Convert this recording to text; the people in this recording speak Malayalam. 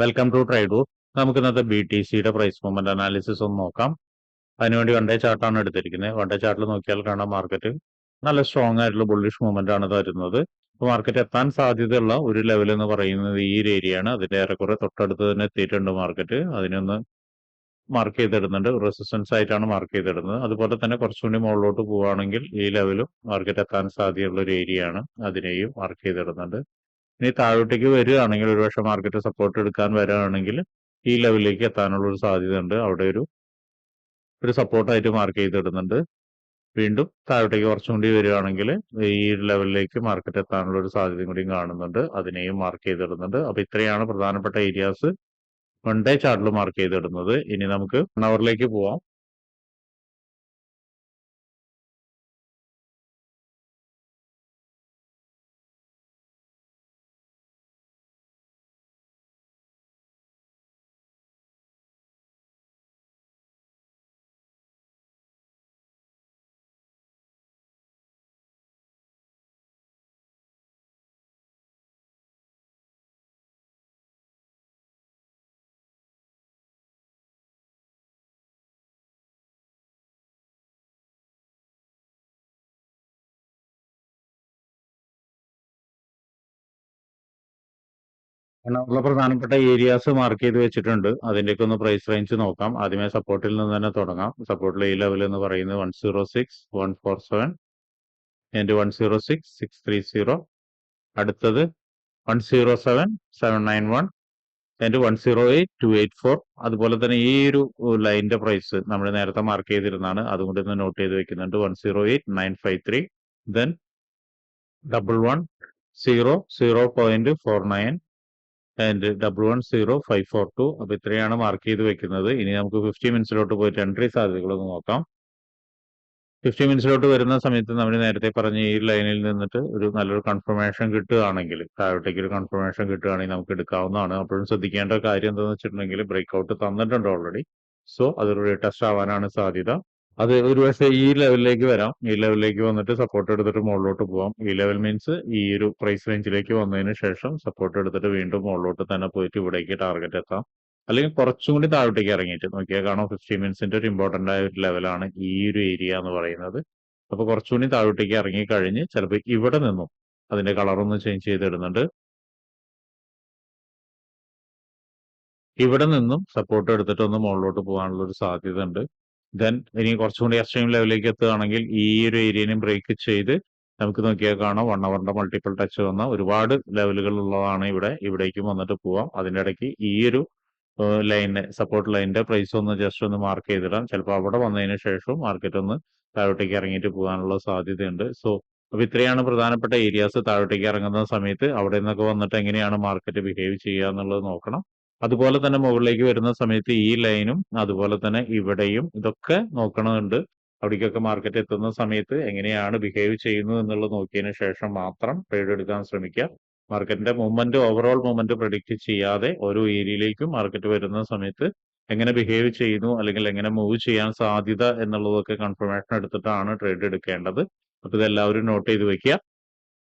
വെൽക്കം ടു ട്രൈഡു നമുക്ക് ഇന്നത്തെ ബി ടി സിയുടെ പ്രൈസ് മൂവ്മെന്റ് അനാലിസിസ് ഒന്ന് നോക്കാം. അതിനുവേണ്ടി ഡേ ചാർട്ടാണ് എടുത്തിരിക്കുന്നത്. ഡേ ചാർട്ടിൽ നോക്കിയാൽ കാണാം മാർക്കറ്റ് നല്ല സ്ട്രോങ് ആയിട്ടുള്ള ബുള്ളിഷ് മൂവ്മെന്റ് ആണ് തരുന്നത് മാർക്കറ്റ് എത്താൻ സാധ്യതയുള്ള ഒരു ലെവൽ എന്ന് പറയുന്നത് ഈ ഒരു ഏരിയ ആണ്. അതിന്റെ ഏറെക്കുറെ തൊട്ടടുത്ത് തന്നെ എത്തിയിട്ടുണ്ട് മാർക്കറ്റ് അതിനൊന്ന് മാർക്ക് ചെയ്തിടുന്നുണ്ട്. റെസിസ്റ്റൻസ് ആയിട്ടാണ് മാർക്ക് ചെയ്തിടുന്നത്. അതുപോലെ തന്നെ കുറച്ചുകൂടി മുകളിലോട്ട് പോവുകയാണെങ്കിൽ ഈ ലെവലും മാർക്കറ്റ് എത്താൻ സാധ്യതയുള്ള ഒരു ഏരിയ ആണ്. അതിനെയും മാർക്ക് ചെയ്തിടുന്നുണ്ട്. ഇനി താഴോട്ടേക്ക് വരികയാണെങ്കിൽ ഒരുപക്ഷെ മാർക്കറ്റ് സപ്പോർട്ട് എടുക്കാൻ വരികയാണെങ്കിൽ ഈ ലെവലിലേക്ക് എത്താനുള്ള ഒരു സാധ്യത ഉണ്ട് അവിടെ ഒരു ഒരു സപ്പോർട്ടായിട്ട് മാർക്ക് ചെയ്തിടുന്നുണ്ട്. വീണ്ടും താഴോട്ടേക്ക് കുറച്ചും കൂടി വരികയാണെങ്കിൽ ഈ ലെവലിലേക്ക് മാർക്കറ്റ് എത്താനുള്ള ഒരു സാധ്യതയും കൂടി കാണുന്നുണ്ട്. അതിനെയും മാർക്ക് ചെയ്തിടുന്നുണ്ട്. അപ്പൊ ഇത്രയാണ് പ്രധാനപ്പെട്ട ഏരിയാസ് വൺ ഡേ ചാർട്ടിൽ മാർക്ക് ചെയ്തിടുന്നത്. ഇനി നമുക്ക് വൺ അവറിലേക്ക് പോവാം. ഉള്ള പ്രധാനപ്പെട്ട ഏരിയാസ് മാർക്ക് ചെയ്ത് വെച്ചിട്ടുണ്ട്. അതിന്റെയൊക്കെ ഒന്ന് പ്രൈസ് റേഞ്ച് നോക്കാം. ആദ്യമേ സപ്പോർട്ടിൽ നിന്ന് തന്നെ തുടങ്ങാം. സപ്പോർട്ടിലെ ഈ ലെവൽ എന്ന് പറയുന്നത് one zero six one four seven എന്റെ one zero six six three zero അടുത്തത് one zero seven seven nine one എന്റെ one zero eight two eight four അതുപോലെ തന്നെ ഈ ഒരു ലൈനിന്റെ പ്രൈസ് നമ്മൾ നേരത്തെ മാർക്ക് ചെയ്തിരുന്നതാണ്. അതുകൊണ്ട് ഇന്ന് നോട്ട് ചെയ്ത് വെക്കുന്നുണ്ട്. One zero eight nine five three then double one zero zero point four nine and double one zero five four two അപ്പൊ ഇത്രയാണ് മാർക്ക് ചെയ്ത് വെക്കുന്നത്. ഇനി നമുക്ക് ഫിഫ്റ്റി മിനിറ്റ്സിലോട്ട് പോയിട്ട് എൻട്രി സാധ്യതകളൊന്ന് നോക്കാം. ഫിഫ്റ്റി മിനിറ്റ്സിലോട്ട് വരുന്ന സമയത്ത് നമ്മൾ നേരത്തെ പറഞ്ഞ ഈ ലൈനിൽ നിന്നിട്ട് ഒരു നല്ലൊരു കൺഫർമേഷൻ കിട്ടുകയാണെങ്കിൽ താഴോട്ടേക്ക് ഒരു കൺഫർമേഷൻ കിട്ടുകയാണെങ്കിൽ നമുക്ക് എടുക്കാവുന്നതാണ്. അപ്പോഴും ശ്രദ്ധിക്കേണ്ട കാര്യം എന്താണെന്ന് വെച്ചിട്ടുണ്ടെങ്കിൽ ബ്രേക്ക് ഔട്ട് തന്നിട്ടുണ്ട് ഓൾറെഡി സോ അതൊരു ടെസ്റ്റ് ആവാനാണ് സാധ്യത. അത് ഒരു ഈ ലെവലിലേക്ക് വരാം. ഈ ലെവലിലേക്ക് വന്നിട്ട് സപ്പോർട്ട് എടുത്തിട്ട് മുകളിലോട്ട് പോവാം. ഈ ലെവൽ മീൻസ് ഈ ഒരു പ്രൈസ് റേഞ്ചിലേക്ക് വന്നതിന് ശേഷം സപ്പോർട്ട് എടുത്തിട്ട് വീണ്ടും മുകളിലോട്ട് തന്നെ പോയിട്ട് ഇവിടേക്ക് ടാർഗറ്റ് എത്താം. അല്ലെങ്കിൽ കുറച്ചും കൂടി താഴോട്ടേക്ക് ഇറങ്ങിയിട്ട് നോക്കിയാൽ കാണാം. ഫിഫ്റ്റി മിനിറ്റ്സിന്റെ ഒരു ഇമ്പോർട്ടന്റ് ആയ ഒരു ലെവലാണ് ഈ ഒരു ഏരിയ എന്ന് പറയുന്നത്. അപ്പൊ കുറച്ചുകൂടി താഴോട്ടേക്ക് ഇറങ്ങി കഴിഞ്ഞ് ചിലപ്പോൾ ഇവിടെ നിന്നും അതിന്റെ കളറൊന്ന് ചേഞ്ച് ചെയ്തിടുന്നുണ്ട്. ഇവിടെ നിന്നും സപ്പോർട്ട് എടുത്തിട്ട് ഒന്ന് മുകളിലോട്ട് പോകാനുള്ള ഒരു സാധ്യത ഉണ്ട് ദെൻ ഇനി കുറച്ചും കൂടി എക്സ്ട്രീം ലെവലിലേക്ക് എത്തുകയാണെങ്കിൽ ഈ ഒരു ഏരിയനും ബ്രേക്ക് ചെയ്ത് നമുക്ക് നോക്കിയാൽ കാണാം വൺ അവറിന്റെ മൾട്ടിപ്പിൾ ടച്ച് വന്ന ഒരുപാട് ലെവലുകൾ ഉള്ളതാണ് ഇവിടെ. ഇവിടേക്കും വന്നിട്ട് പോവാം. അതിന്റെ ഇടയ്ക്ക് ഈ ഒരു ലൈനിന്റെ സപ്പോർട്ട് ലൈനിന്റെ പ്രൈസ് ഒന്ന് ജസ്റ്റ് ഒന്ന് മാർക്ക് ചെയ്തിടാം. ചിലപ്പോൾ അവിടെ വന്നതിന് ശേഷം മാർക്കറ്റ് ഒന്ന് താഴോട്ടേക്ക് ഇറങ്ങിയിട്ട് പോകാനുള്ള സാധ്യതയുണ്ട്. സോ അപ്പൊ ഇത്രയാണ് പ്രധാനപ്പെട്ട ഏരിയാസ് താഴോട്ടേക്ക് ഇറങ്ങുന്ന സമയത്ത് അവിടെ നിന്നൊക്കെ വന്നിട്ട് എങ്ങനെയാണ് മാർക്കറ്റ് ബിഹേവ് ചെയ്യുക എന്നുള്ളത് നോക്കണം. അതുപോലെ തന്നെ മുകളിലേക്ക് വരുന്ന സമയത്ത് ഈ ലൈനും അതുപോലെ തന്നെ ഇവിടെയും ഇതൊക്കെ നോക്കണമുണ്ട്. അവിടേക്കൊക്കെ മാർക്കറ്റ് എത്തുന്ന സമയത്ത് എങ്ങനെയാണ് ബിഹേവ് ചെയ്യുന്നത് എന്നുള്ളത് നോക്കിയതിന് ശേഷം മാത്രം ട്രേഡ് എടുക്കാൻ ശ്രമിക്കുക. മാർക്കറ്റിന്റെ മൂവ്മെന്റ് ഓവറോൾ മൂവ്മെന്റ് പ്രഡിക്റ്റ് ചെയ്യാതെ ഓരോ ഏരിയയിലേക്കും മാർക്കറ്റ് വരുന്ന സമയത്ത് എങ്ങനെ ബിഹേവ് ചെയ്യുന്നു അല്ലെങ്കിൽ എങ്ങനെ മൂവ് ചെയ്യാൻ സാധ്യത എന്നുള്ളതൊക്കെ കൺഫർമേഷൻ എടുത്തിട്ടാണ് ട്രേഡ് എടുക്കേണ്ടത്. അപ്പൊ ഇതെല്ലാവരും നോട്ട് ചെയ്ത് വെക്കുക.